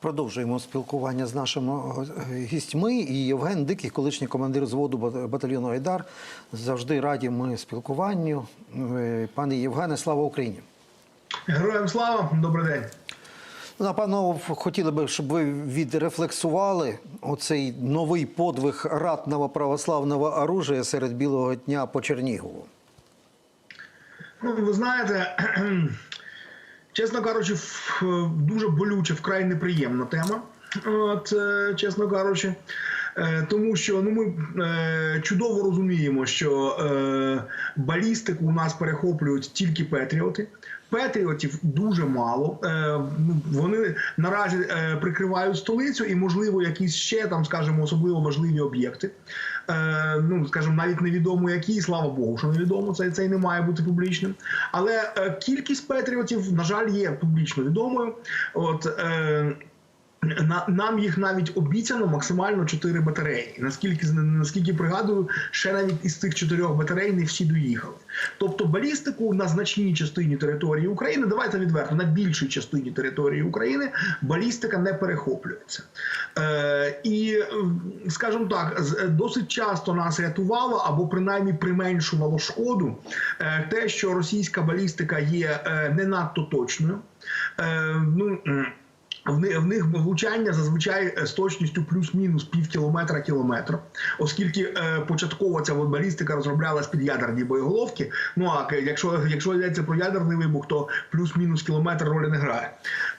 Продовжуємо спілкування з нашими е, гістьми. І Євген Дикий, колишній командир зводу батальйону Айдар. Завжди раді ми спілкуванню. Е, Пане Євгене, слава Україні! Героям слава, добрий день. Ну, Напевно, хотіли би, щоб ви відрефлексували оцей новий подвиг ратного православного оружия серед білого дня по Чернігову. Ну, ви знаєте, чесно кажучи, дуже болюча, вкрай неприємна тема. От, е, чесно кажучи. Е, Тому що ну ми е, чудово розуміємо, що е, балістику у нас перехоплюють тільки патріоти. Патріотів дуже мало. Ну, вони наразі прикривають столицю і, можливо, якісь ще там, скажімо, особливо важливі об'єкти. Ну, скажімо, навіть невідомо які, слава Богу, що невідомо, це, це і не має бути публічним. Але кількість патріотів, на жаль, є публічно відомою. От нам їх навіть обіцяно максимально 4 батареї. Наскільки наскільки пригадую, ще навіть із цих чотирьох батарей не всі доїхали. Тобто балістику на значній частині території України, давайте відверто, на більшій частині території України балістика не перехоплюється. Е, і, скажімо так, досить часто нас рятувало або принаймні применшувало шкоду е, те, що російська балістика є е, не надто точною. Е, ну, в них в них влучання зазвичай е, з точністю плюс-мінус пів кілометра кілометр, оскільки е, початково ця балістика розроблялась під ядерні боєголовки. Ну а якщо якщо йдеться про ядерний вибух, то плюс-мінус кілометр ролі не грає.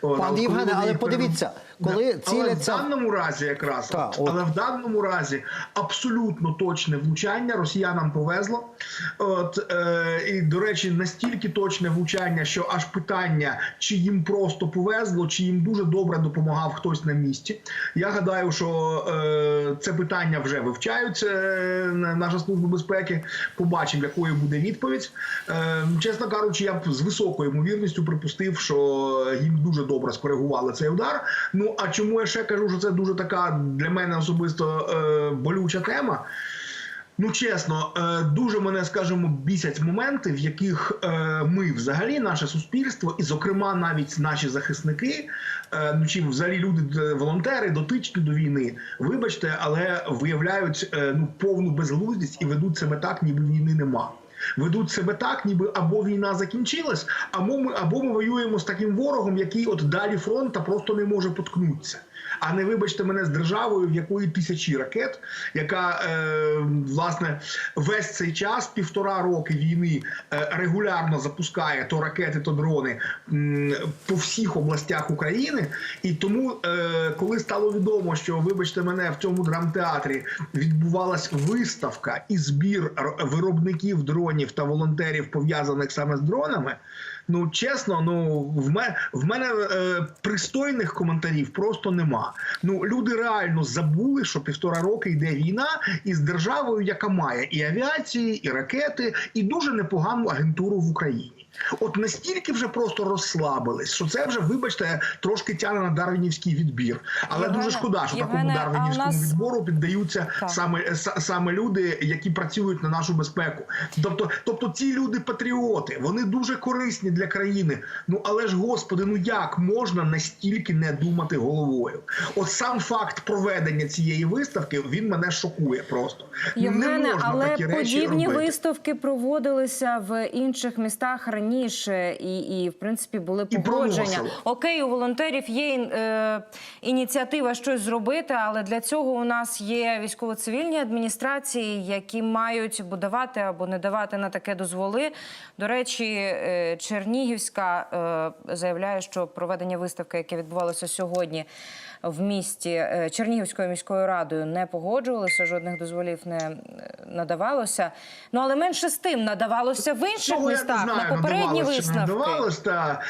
От, Пан але Євгене, але подивіться, коли але ціляться- в даному разі, якраз Так, от, от. але в даному разі абсолютно точне влучання росіянам повезло. От е, і до речі, настільки точне влучання, що аж питання, чи їм просто повезло, чи їм дуже добре допомагав хтось на місці. Я гадаю, що е, це питання вже вивчають е, наша служба безпеки. Побачимо, якою буде відповідь. Е, чесно кажучи, я б з високою ймовірністю припустив, що їм дуже добре скоригували цей удар. Ну а чому я ще кажу, що це дуже така для мене особисто е, болюча тема? Ну, чесно, е, дуже мене, скажімо, бісять моменти, в яких е, ми взагалі, наше суспільство, і, зокрема, навіть наші захисники, е, ну чи взагалі люди, волонтери, дотичні до війни, вибачте, але виявляють ну повну безглуздість і ведуть себе так, ніби війни нема. Ведуть себе так, ніби або війна закінчилась, або ми або ми воюємо з таким ворогом, який от далі фронта просто не може поткнутися. А не вибачте мене з державою, в якої тисячі ракет, яка е, власне весь цей час, півтора роки війни, е, регулярно запускає то ракети, то дрони м, по всіх областях України. І тому, е, коли стало відомо, що вибачте мене в цьому драмтеатрі відбувалась виставка і збір виробників дронів та волонтерів пов'язаних саме з дронами. Ну чесно, ну в мене в мене е, пристойних коментарів просто нема. Ну люди реально забули, що півтора роки йде війна із державою, яка має і авіації, і ракети, і дуже непогану агентуру в Україні. От настільки вже просто розслабились, що це вже, вибачте, трошки тягне на дарвінівський відбір. Але Євгене, дуже шкода, що такому Євгене, а у дарвінівському нас- відбору піддаються Так. саме саме люди, які працюють на нашу безпеку. Тобто, тобто ці люди патріоти, вони дуже корисні для країни. Ну але ж господи, ну як можна настільки не думати головою? От сам факт проведення цієї виставки він мене шокує просто. Ну, не можна але такі речі подібні робити. виставки проводилися в інших містах раніше, і, і в принципі були погодження. Окей, у волонтерів є е, ініціатива щось зробити, але для цього у нас є військово-цивільні адміністрації, які мають або давати або не давати на таке дозволи. До речі, е, Чернігівська е, заявляє, що проведення виставки, яке відбувалося сьогодні в місті е, Чернігівською міською радою, не погоджувалося, жодних дозволів не е, надавалося. Ну але менше з тим надавалося в інших Того містах знаю, на попередні надавалось не виставки. та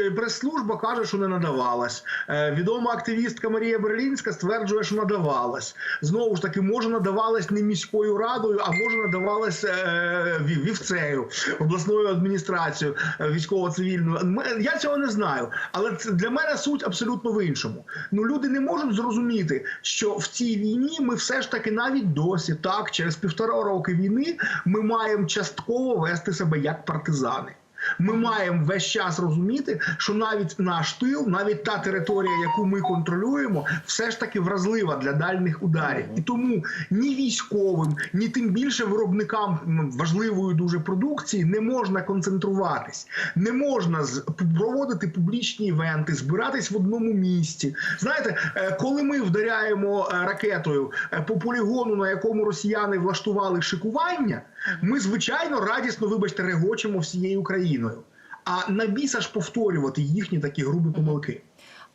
е, прес-служба каже, що не надавалась. Е, відома активістка Марія Берлінська стверджує, що надавалась. Знову ж таки, може надавалась не міською радою, а може надавалась е, вівцею, обласною адміністрацією е, військово-цивільною. Я цього не знаю, але для мене суть абсолютно в іншому. Ну люди не можуть зрозуміти, що в цій війні ми все ж таки навіть досі так, через півтора роки війни, ми маємо частково вести себе як партизани. Ми маємо весь час розуміти, що навіть наш тил, навіть та територія, яку ми контролюємо, все ж таки вразлива для дальних ударів. І тому ні військовим, ні тим більше виробникам важливої дуже продукції не можна концентруватись, не можна проводити публічні івенти, збиратись в одному місці. Знаєте, е, коли ми вдаряємо е, ракетою е, по полігону, на якому росіяни влаштували шикування, ми звичайно радісно, вибачте, регочемо всією Україною. А на біса ж повторювати їхні такі грубі помилки.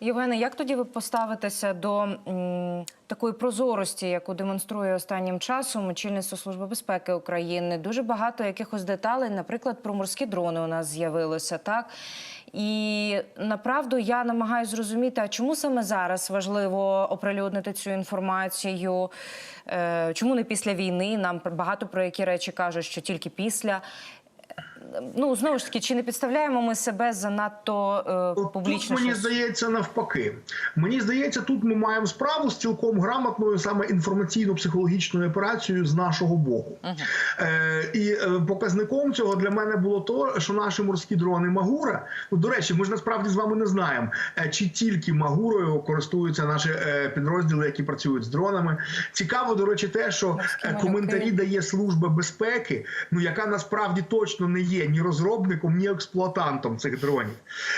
Євгене, як тоді ви поставитеся до м, такої прозорості, яку демонструє останнім часом очільництво Служби безпеки України? Дуже багато якихось деталей, наприклад, про морські дрони у нас з'явилося, так? І направду я намагаюся зрозуміти, а чому саме зараз важливо оприлюднити цю інформацію? Е, чому не після війни? Нам багато про які речі кажуть, що тільки після. Ну знову ж таки, чи не підставляємо ми себе занадто е, публічно? Тут мені здається навпаки. Мені здається, тут ми маємо справу з цілком грамотною саме інформаційно-психологічною операцією з нашого боку. Е, і е, показником цього для мене було то, що наші морські дрони Магура. Ну до речі, ми ж насправді з вами не знаємо, е, чи тільки Магурою користуються наші е, підрозділи, які працюють з дронами. Цікаво, до речі, те, що е, коментарі дає служба безпеки, ну яка насправді точно не є ні розробником, ні експлуатантом цих дронів.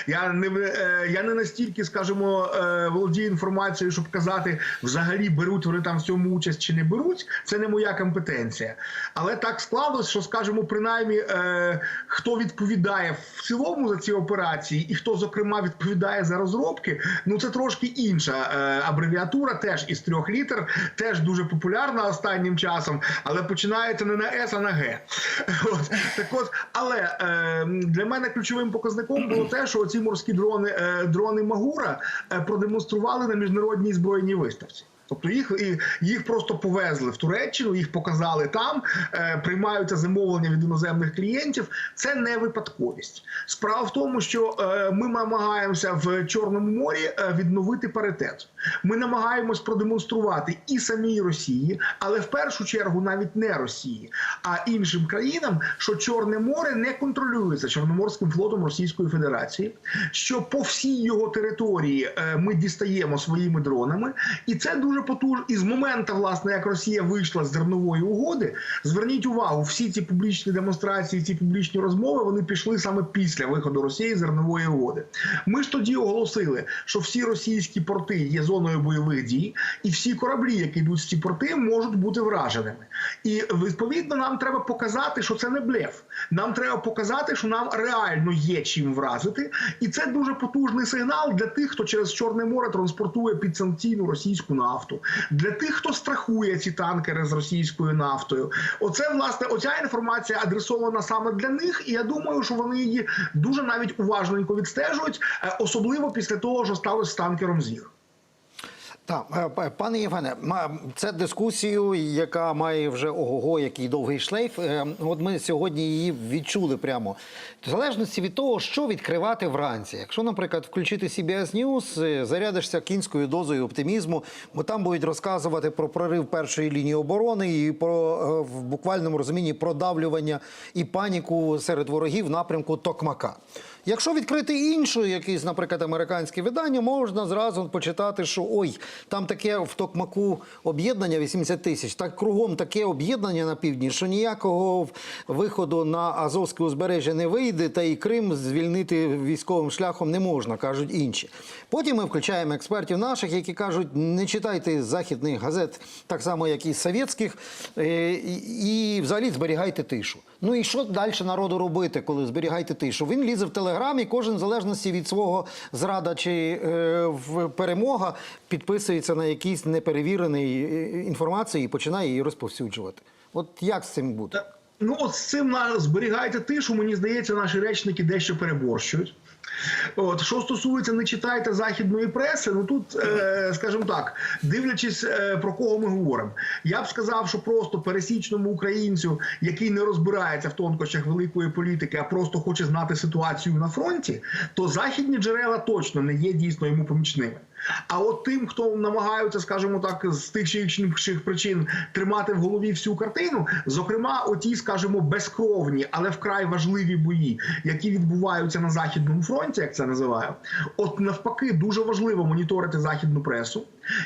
Я не е, я не настільки, скажімо, е, володію інформацією, щоб казати, взагалі беруть вони там в цьому участь чи не беруть. Це не моя компетенція. Але так склалось, що скажімо, принаймні, е, хто відповідає в цілому за ці операції, і хто зокрема відповідає за розробки, ну це трошки інша абревіатура, теж із трьох літер, теж дуже популярна останнім часом, але починається не на С, а на Г. От так от, але е, для мене ключовим показником було те, що ці морські дрони, е, дрони Магура е, продемонстрували на міжнародній збройній виставці. Тобто їх їх просто повезли в Туреччину, їх показали там, е, приймаються замовлення від іноземних клієнтів. Це не випадковість. Справа в тому, що е, ми намагаємося в Чорному морі е, відновити паритет. Ми намагаємось продемонструвати і самій Росії, але в першу чергу навіть не Росії, а іншим країнам, що Чорне море не контролюється Чорноморським флотом Російської Федерації, що по всій його території ми дістаємо своїми дронами, і це дуже потужно. І з моменту, власне, як Росія вийшла з зернової угоди, зверніть увагу, всі ці публічні демонстрації, ці публічні розмови, вони пішли саме після виходу Росії з зернової угоди. Ми ж тоді оголосили, що всі російські порти є зоною бойових дій, і всі кораблі, які йдуть в ці порти, можуть бути враженими. І відповідно нам треба показати, що це не блеф. Нам треба показати, що нам реально є чим вразити, і це дуже потужний сигнал для тих, хто через Чорне море транспортує підсанкційну російську нафту, для тих, хто страхує ці танкери з російською нафтою. Оце власне оця інформація адресована саме для них, і я думаю, що вони її дуже навіть уважненько відстежують, е, особливо після того, що сталося з танкером Зір. Так, е, пане Євгене, це дискусію, яка має вже ого-го, який довгий шлейф. Е, От ми сьогодні її відчули прямо. В залежності від того, що відкривати вранці. Якщо, наприклад, включити CBS News, е, зарядишся кінською дозою оптимізму, бо там будуть розказувати про прорив першої лінії оборони і про в буквальному розумінні продавлювання і паніку серед ворогів напрямку Токмака. Якщо відкрити іншу, якийсь, наприклад, американське видання, можна зразу почитати, що ой, там таке в Токмаку об'єднання 80 тисяч, так кругом таке об'єднання на півдні, що ніякого виходу на Азовське узбережжя не вийде, та і Крим звільнити військовим шляхом не можна, кажуть інші. Потім ми включаємо експертів наших, які кажуть, не читайте західних газет, так само, як і совєтських, е, і, взагалі зберігайте тишу. Ну і що далі народу робити, коли зберігайте тишу? Він лізе в телеграм, і кожен в залежності від свого зрада чи е, перемога підписується на якійсь неперевірений е, інформації і починає її розповсюджувати. От як з цим бути? Ну, от з цим зберігайте тишу. Мені здається, наші речники дещо переборщують. От що стосується не читайте західної преси, ну тут, е, скажімо так, дивлячись е, про кого ми говоримо, я б сказав, що просто пересічному українцю, який не розбирається в тонкощах великої політики, а просто хоче знати ситуацію на фронті, то західні джерела точно не є дійсно йому помічними. А от тим, хто намагаються, скажімо так, з тих чи інших причин тримати в голові всю картину, зокрема, оті, скажімо, безкровні, але вкрай важливі бої, які відбуваються на західному фронті, як це називаю, от навпаки, дуже важливо моніторити західну пресу,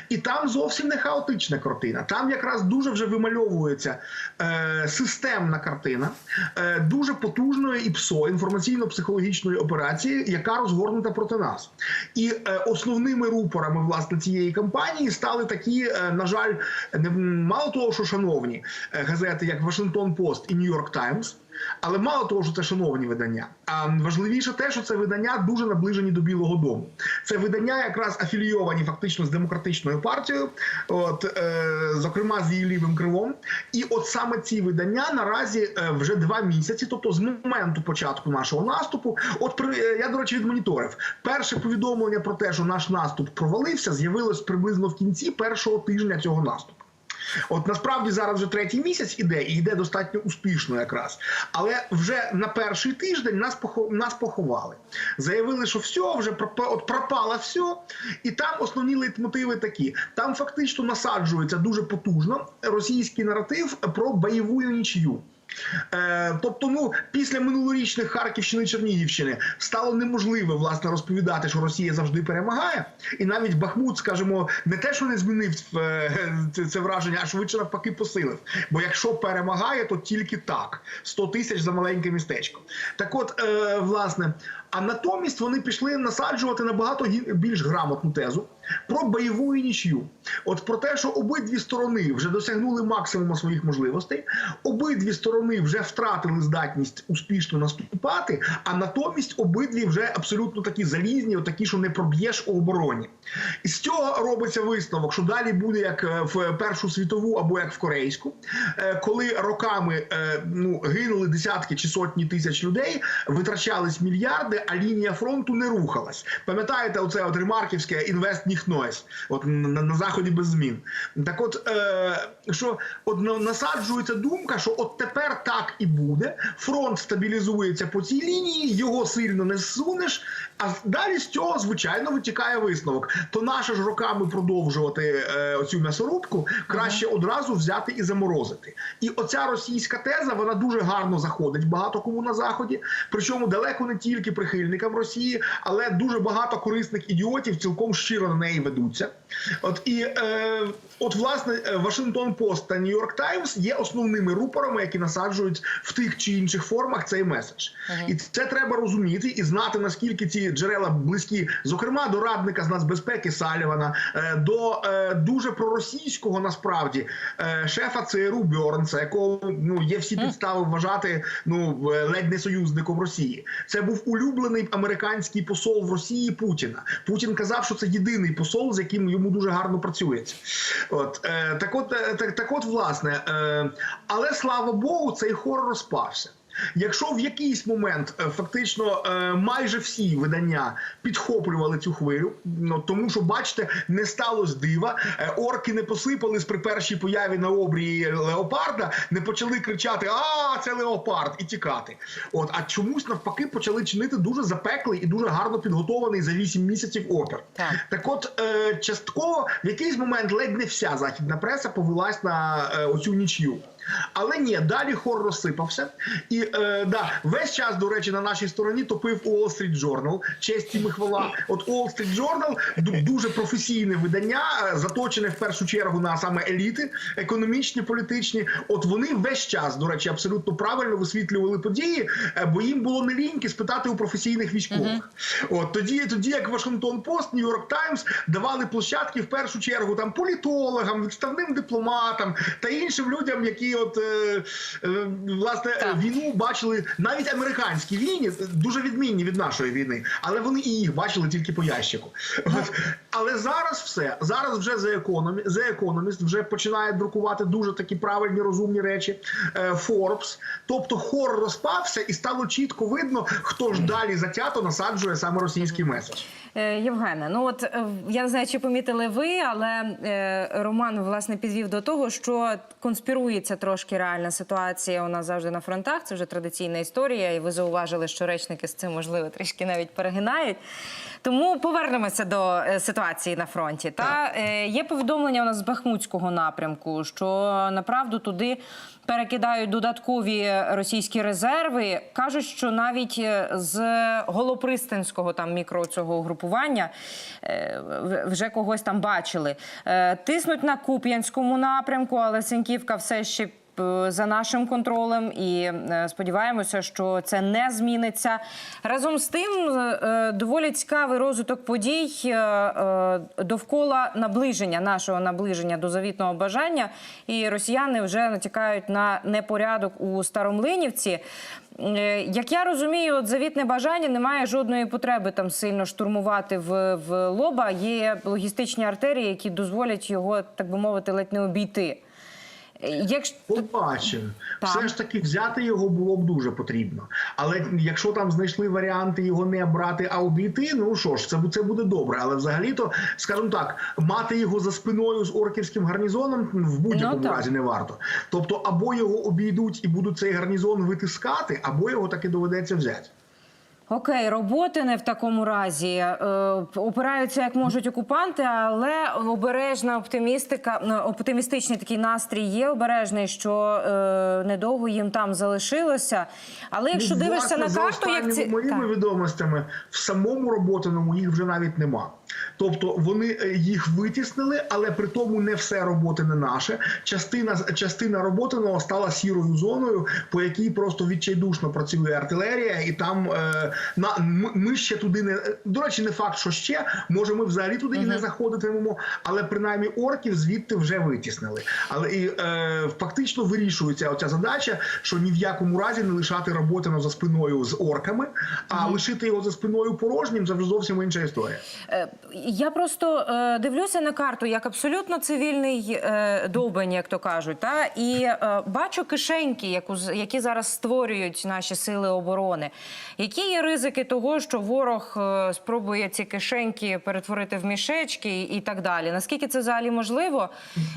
і там зовсім не хаотична картина. Там якраз дуже вже вимальовується е, системна картина е, дуже потужної ІПСО інформаційно-психологічної операції, яка розгорнута проти нас. І е, основними рупорами власне цієї кампанії стали такі, е, на жаль, не мало того, що шановні е, газети, як Вашингтон Пост і Нью-Йорк Таймс. Але мало того, що це шановні видання, а важливіше те, що це видання дуже наближені до Білого Дому. Це видання якраз афілійовані фактично з демократичною партією, от е, зокрема з її лівим крилом. І от саме ці видання наразі е, вже два місяці, тобто з моменту початку нашого наступу, от при е, я до речі відмоніторив перше повідомлення про те, що наш наступ провалився, з'явилось приблизно в кінці першого тижня цього наступу. От насправді зараз вже третій місяць іде і йде достатньо успішно якраз. Але вже на перший тиждень нас нас поховали. Заявили, що все, вже от пропало все. І там основні лейтмотиви такі: там фактично насаджується дуже потужно російський наратив про бойову нічию. Тобто, ну після минулорічних Харківщини Чернігівщини стало неможливо власне розповідати, що Росія завжди перемагає, і навіть Бахмут, скажімо, не те, що не змінив е, це враження, а швидше навпаки посилив. Бо якщо перемагає, то тільки так 100 тисяч за маленьке містечко. Так, от, е, власне, а натомість вони пішли насаджувати набагато більш грамотну тезу про бойову нічю. От про те, що обидві сторони вже досягнули максимуму своїх можливостей, обидві сторони вже втратили здатність успішно наступати, а натомість обидві вже абсолютно такі залізні, такі, що не проб'єш у обороні. І з цього робиться висновок, що далі буде як е, в Першу світову або як в корейську, е, коли роками е, ну, гинули десятки чи сотні тисяч людей, витрачались мільярди, а лінія фронту не рухалась. Пам'ятаєте, оце от ремарківське інвест ніхнойсь, от на, на заході без змін. Так, от е, що от насаджується думка, що от тепер так і буде. Фронт стабілізується по цій лінії, його сильно не зсунеш. А далі з цього звичайно витікає висновок. То наше ж роками продовжувати е, оцю м'ясорубку краще одразу взяти і заморозити. І оця російська теза вона дуже гарно заходить багато кому на заході. Причому далеко не тільки прихильникам Росії, але дуже багато корисних ідіотів цілком щиро на неї ведуться. От і е, от власне е, Вашингтон Пост та Нью-Йорк Таймс є основними рупорами, які насаджують в тих чи інших формах цей меседж. І це треба розуміти і знати наскільки ці джерела близькі, зокрема до радника з нацбезпеки Салівана, е, до е, дуже проросійського насправді е, шефа ЦРУ Бьорнса, якого ну є всі підстави вважати ну е, ледь не союзником Росії. Це був улюблений американський посол в Росії Путіна. Путін казав, що це єдиний посол, з яким йому дуже гарно працюється. От е, так, от е, так, так, от, власне, е, але слава Богу, цей хор розпався. Якщо в якийсь момент е, фактично е, майже всі видання підхоплювали цю хвилю, ну тому що бачите, не сталося дива. Е, Орки не посипались при першій появі на обрії леопарда, не почали кричати А, це леопард і тікати. От а чомусь навпаки почали чинити дуже запеклий і дуже гарно підготований за 8 місяців опер. Так. Так от частково в якийсь момент ледь не вся західна преса повелась на оцю нічю. Але ні, далі хор розсипався. І е, да, весь час, до речі, на нашій стороні топив Wall Street Journal. Честь і хвала. От Wall Street Journal дуже професійне видання, е, заточене в першу чергу на саме еліти, економічні, політичні. От вони весь час, до речі, абсолютно правильно висвітлювали події, е, бо їм було не ліньки спитати у професійних військових. От тоді, тоді як Вашингтон Пост, Нью-Йорк Таймс давали площадки в першу чергу там політологам, відставним дипломатам та іншим людям, які от е, е, власне Так. війну бачили навіть американські війни дуже відмінні від нашої війни, але вони і їх бачили тільки по ящику. От. Але зараз все зараз вже за економі за економіст вже починає друкувати дуже такі правильні розумні речі. Е, Forbes. тобто хор розпався, і стало чітко видно, хто ж далі затято насаджує саме російський меседж. Е, Євгене, ну от е, я не знаю, чи помітили ви, але е, Роман власне підвів до того, що конспірується трошки реальна ситуація у нас завжди на фронтах. Це вже традиційна історія, і ви зауважили, що речники з цим можливо трішки навіть перегинають. Тому повернемося до е, ситуації на фронті. Та е, є повідомлення у нас з Бахмутського напрямку, що направду туди перекидають додаткові російські резерви. кажуть, що навіть е, з Голопристанського там мікро цього угрупування е, вже когось там бачили. Е, Тиснуть на Куп'янському напрямку, але Сеньківка все ще. Е, За нашим контролем і е, сподіваємося, що це не зміниться. Разом з тим, е, доволі цікавий розвиток подій довкола наближення нашого наближення до завітного бажання. І росіяни вже натякають на непорядок у Старомлинівці. Як я розумію, от завітне бажання немає жодної потреби там сильно штурмувати в, в лоба. Є логістичні артерії, які дозволять його, так би мовити, ледь не обійти. Якщо Побачив. Так. Все ж таки взяти його було б дуже потрібно. Але якщо там знайшли варіанти його не брати, а обійти, ну що ж, це, це буде добре. Але взагалі-то, скажімо так, мати його за спиною з орківським гарнізоном в будь-якому Ну, разі не варто. Тобто, або його обійдуть і будуть цей гарнізон витискати, або його таки доведеться взяти. Окей, роботи не в такому разі е, опираються як можуть окупанти, але обережна оптимістика, ну, оптимістичний такий настрій є. Обережний, що е, недовго їм там залишилося. Але якщо Ну, дивишся на карту, як ці моїми Так. відомостями в самому роботиному їх вже навіть нема. Тобто вони е, їх витіснили, але при тому не все роботи не наше. Частина частина роботиного стала сірою зоною, по якій просто відчайдушно працює артилерія, і там е, на ми, ще туди не до речі, не факт, що ще може ми взагалі туди і не заходитимемо, але принаймні орків звідти вже витіснили. Але і е, фактично вирішується оця задача, що ні в якому разі не лишати роботино за спиною з орками, а лишити його за спиною порожнім це вже зовсім інша історія. Е, Я просто е, дивлюся на карту як абсолютно цивільний е, довбень, як то кажуть, та і е, бачу кишеньки, яку які зараз створюють наші сили оборони. Які є ризики того, що ворог е, спробує ці кишеньки перетворити в мішечки і так далі? Наскільки це взагалі можливо?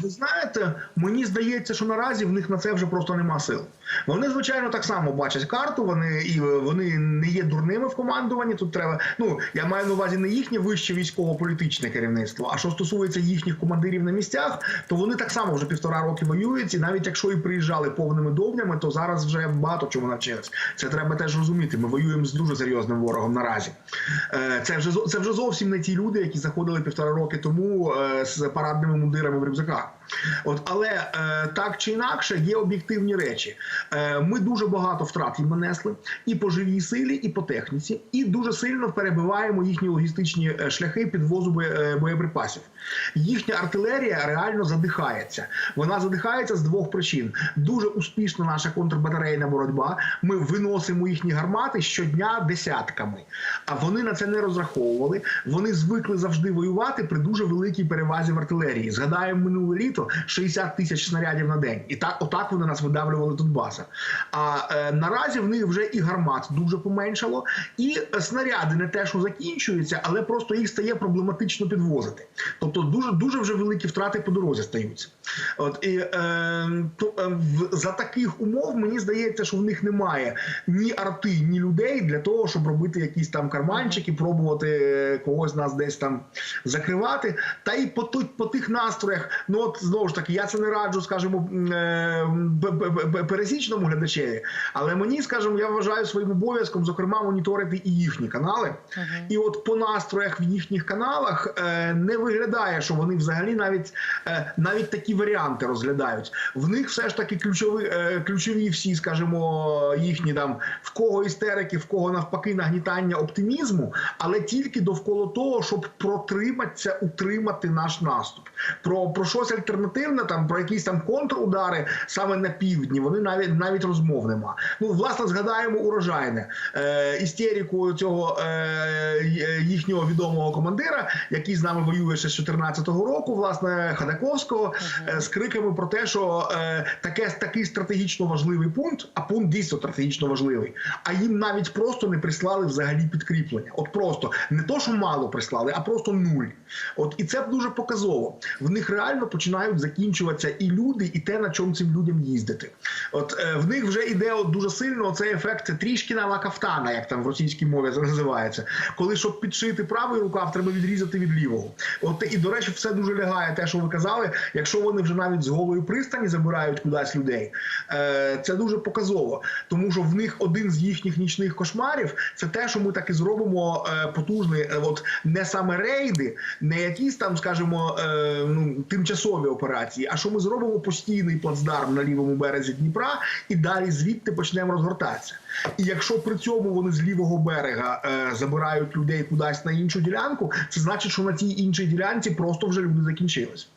Ви знаєте, мені здається, що наразі в них на це вже просто нема сил. Вони, звичайно, так само бачать карту. Вони і вони не є дурними в командуванні. Тут треба. Ну я маю на увазі не їхнє вище військово-політичне керівництво. А що стосується їхніх командирів на місцях, то вони так само вже півтора роки воюють. І навіть якщо і приїжджали повними довнями, то зараз вже багато чому навчились. Це треба теж розуміти. Ми воюємо з дуже серйозним ворогом наразі. Е, Це вже це вже зовсім не ті люди, які заходили півтора роки тому е, з парадними мундирами в рюкзаках. От, але е, так чи інакше є об'єктивні речі. Е, ми дуже багато втрат нанесли і по живій силі, і по техніці, і дуже сильно перебиваємо їхні логістичні е, шляхи підвозу е, боєприпасів. Їхня артилерія реально задихається. Вона задихається з двох причин: дуже успішна наша контрбатарейна боротьба. Ми виносимо їхні гармати щодня десятками. А вони на це не розраховували. Вони звикли завжди воювати при дуже великій перевазі в артилерії. Згадаємо минуле літо 60 тисяч снарядів на день. І так, отак вони нас видавлювали тут баса. А е, наразі в них вже і гармат дуже поменшало, і снаряди не те, що закінчуються, але просто їх стає проблематично підвозити. Тобто дуже дуже вже великі втрати по дорозі стаються. От і е, то, е, в, за таких умов мені здається, що в них немає ні арти, ні людей для того, щоб робити якісь там карманчики, пробувати е, когось нас десь там закривати. Та й по, по тих настроях, ну от знову ж таки, я це не раджу, скажімо, е, пересічному глядачеві, але мені, скажімо, я вважаю своїм обов'язком, зокрема, моніторити і їхні канали. І от по настроях в їхніх каналах е, не виглядає, що вони взагалі навіть е, навіть такі варіанти розглядають. В них все ж таки ключові, ключові всі, скажімо, їхні там в кого істерики, в кого навпаки нагнітання оптимізму, але тільки довкола того, щоб протриматися, утримати наш наступ. Про, про щось альтернативне, там про якісь там контрудари саме на півдні. Вони навіть навіть розмов нема. Ну власне згадаємо урожайне е, істеріку цього е, їхнього відомого командира, який з нами воює ще з 14-го року, власне Хадаковського, е, з криками про те, що е, таке такий стратегічно важливий пункт, а пункт дійсно стратегічно важливий. А їм навіть просто не прислали взагалі підкріплення. От просто не то, що мало прислали, а просто нуль. От і це дуже показово. В них реально починають закінчуватися і люди, і те, на чому цим людям їздити. От е, в них вже іде от дуже сильно цей ефект трішкіна лакафтана, як там в російській мові це називається. Коли щоб підшити правий рукав, треба відрізати від лівого. От і до речі, все дуже лягає. Те, що ви казали, якщо вони вже навіть з голої пристані забирають кудись людей, е, це дуже показово, тому що в них один з їхніх нічних кошмарів це те, що ми так і зробимо е, потужний, е, от не саме рейди, не якісь там, скажімо, е, ну тимчасові операції, а що ми зробимо постійний плацдарм на лівому березі Дніпра, і далі звідти почнемо розгортатися. І якщо при цьому вони з лівого берега е, забирають людей кудись на іншу ділянку, це значить, що на тій іншій ділянці просто вже люди закінчились.